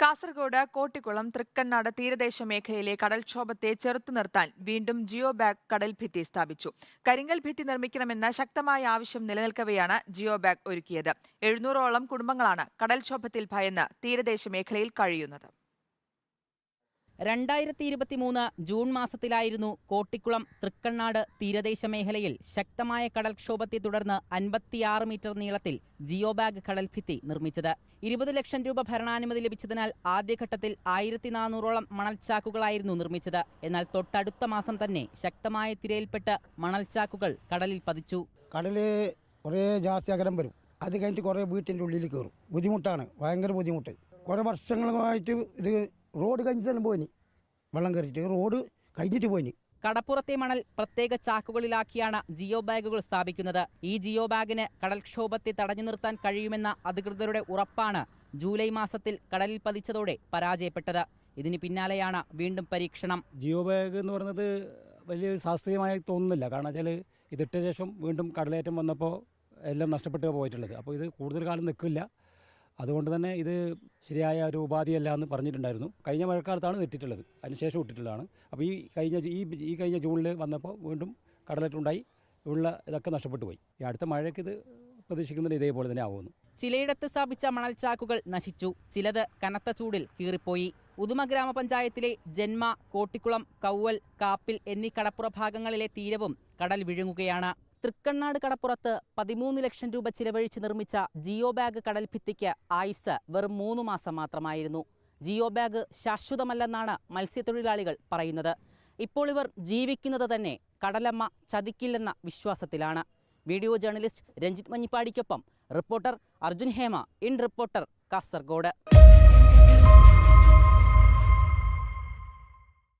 കാസർഗോഡ് കോട്ടിക്കുളം തൃക്കണ്ണാട് തീരദേശ മേഖലയിലെ കടൽക്ഷോഭത്തെ ചെറുത്തു നിർത്താൻ വീണ്ടും ജിയോ ബാഗ് കടൽ ഭിത്തി സ്ഥാപിച്ചു. കരിങ്കൽ ഭിത്തി നിർമ്മിക്കണമെന്ന ശക്തമായ ആവശ്യം നിലനിൽക്കവെയാണ് ജിയോ ബാഗ് ഒരുക്കിയത്. എഴുന്നൂറോളം കുടുംബങ്ങളാണ് കടൽക്ഷോഭത്തിൽ ഭയന്ന് തീരദേശ മേഖലയിൽ കഴിയുന്നത്. രണ്ടായിരത്തി ഇരുപത്തിമൂന്ന് ജൂൺ മാസത്തിലായിരുന്നു കോട്ടിക്കുളം തൃക്കണ്ണാട് തീരദേശ മേഖലയിൽ ശക്തമായ കടൽക്ഷോഭത്തെ തുടർന്ന് അൻപത്തിയാറ് മീറ്റർ നീളത്തിൽ ജിയോ ബാഗ് കടൽഭിത്തി നിർമ്മിച്ചത്. ഇരുപത് ലക്ഷം രൂപ ഭരണാനുമതി ലഭിച്ചതിനാൽ ആദ്യഘട്ടത്തിൽ ആയിരത്തി നാനൂറോളം മണൽച്ചാക്കുകളായിരുന്നു നിർമ്മിച്ചത്. എന്നാൽ തൊട്ടടുത്ത മാസം തന്നെ ശക്തമായ തിരയിൽപ്പെട്ട് മണൽച്ചാക്കുകൾ കടലിൽ പതിച്ചു. കടൽ കുറേ ജാസ്തി അകലം വരും. അത് കഴിഞ്ഞിട്ട് കുറേ വീട്ടിന്റെ ഉള്ളിൽ കയറും. ബുദ്ധിമുട്ടാണ്. ഭയങ്കര ബുദ്ധിമുട്ട്. കുറേ വർഷങ്ങളുമായിട്ട് ഇത് റോഡ് കഴിഞ്ഞിട്ട് പോയിനി? വെള്ളം കയറിയിട്ട് റോഡ് കഴിഞ്ഞിട്ട് പോയിനി. കടപ്പുറത്തെ മണൽ പ്രത്യേക ചാക്കുകളിലാക്കിയാണ് ജിയോ ബാഗുകൾ സ്ഥാപിക്കുന്നത്. ഈ ജിയോ ബാഗിന് കടൽക്ഷോഭത്തെ തടഞ്ഞു നിർത്താൻ കഴിയുമെന്ന അധികൃതരുടെ ഉറപ്പാണ് ജൂലൈ മാസത്തിൽ കടലിൽ പതിച്ചതോടെ പരാജയപ്പെട്ടത്. ഇതിന് പിന്നാലെയാണ് വീണ്ടും പരീക്ഷണം. ജിയോ ബാഗ് എന്ന് പറഞ്ഞത് വലിയ ശാസ്ത്രീയമായി തോന്നുന്നില്ല. കാരണം വെച്ചാൽ ഇതിട്ട ശേഷം വീണ്ടും കടലേറ്റം വന്നപ്പോൾ എല്ലാം നഷ്ടപ്പെട്ട് പോയിട്ടുള്ളത്. അപ്പോൾ ഇത് കൂടുതൽ കാലം നിൽക്കില്ല. അതുകൊണ്ട് തന്നെ ഇത് ശരിയായ ഒരു ഉപാധിയല്ല എന്ന് പറഞ്ഞിട്ടുണ്ടായിരുന്നു. കഴിഞ്ഞ മഴക്കാലത്താണ് നെറ്റിട്ടുള്ളത്. അതിനുശേഷം ഇട്ടിട്ടുള്ളതാണ്. അപ്പോൾ ഈ കഴിഞ്ഞ ഈ ഈ കഴിഞ്ഞ ജൂണിൽ വന്നപ്പോൾ വീണ്ടും കടലറ്റുണ്ടായി ഉള്ള ഇതൊക്കെ നഷ്ടപ്പെട്ടു പോയി. ഈ അടുത്ത മഴയ്ക്ക് ഇത് പ്രതീക്ഷിക്കുന്നത് ഇതേപോലെ തന്നെ ആവുമെന്ന്. ചിലയിടത്ത് സ്ഥാപിച്ച മണൽച്ചാക്കുകൾ നശിച്ചു. ചിലത് കനത്ത ചൂടിൽ കീറിപ്പോയി. ഉദുമ ഗ്രാമപഞ്ചായത്തിലെ ജന്മ കോട്ടിക്കുളം കൗവൽ കാപ്പിൽ എന്നീ കടപ്പുറ ഭാഗങ്ങളിലെ തീരവും കടൽ വിഴുങ്ങുകയാണ്. തൃക്കണ്ണാട് കടപ്പുറത്ത് പതിമൂന്ന് ലക്ഷം രൂപ ചിലവഴിച്ച് നിർമ്മിച്ച ജിയോ ബാഗ് കടൽഭിത്തിക്ക് ആയുസ് വെറും മൂന്ന് മാസം മാത്രമായിരുന്നു. ജിയോ ബാഗ് ശാശ്വതമല്ലെന്നാണ് മത്സ്യത്തൊഴിലാളികൾ പറയുന്നത്. ഇപ്പോൾ ഇവർ ജീവിക്കുന്നത് തന്നെ കടലമ്മ ചതിക്കില്ലെന്ന വിശ്വാസത്തിലാണ്. Video journalist Ranjith മഞ്ഞിപ്പാടിക്കൊപ്പം reporter Arjun Hema in reporter Kasaragod.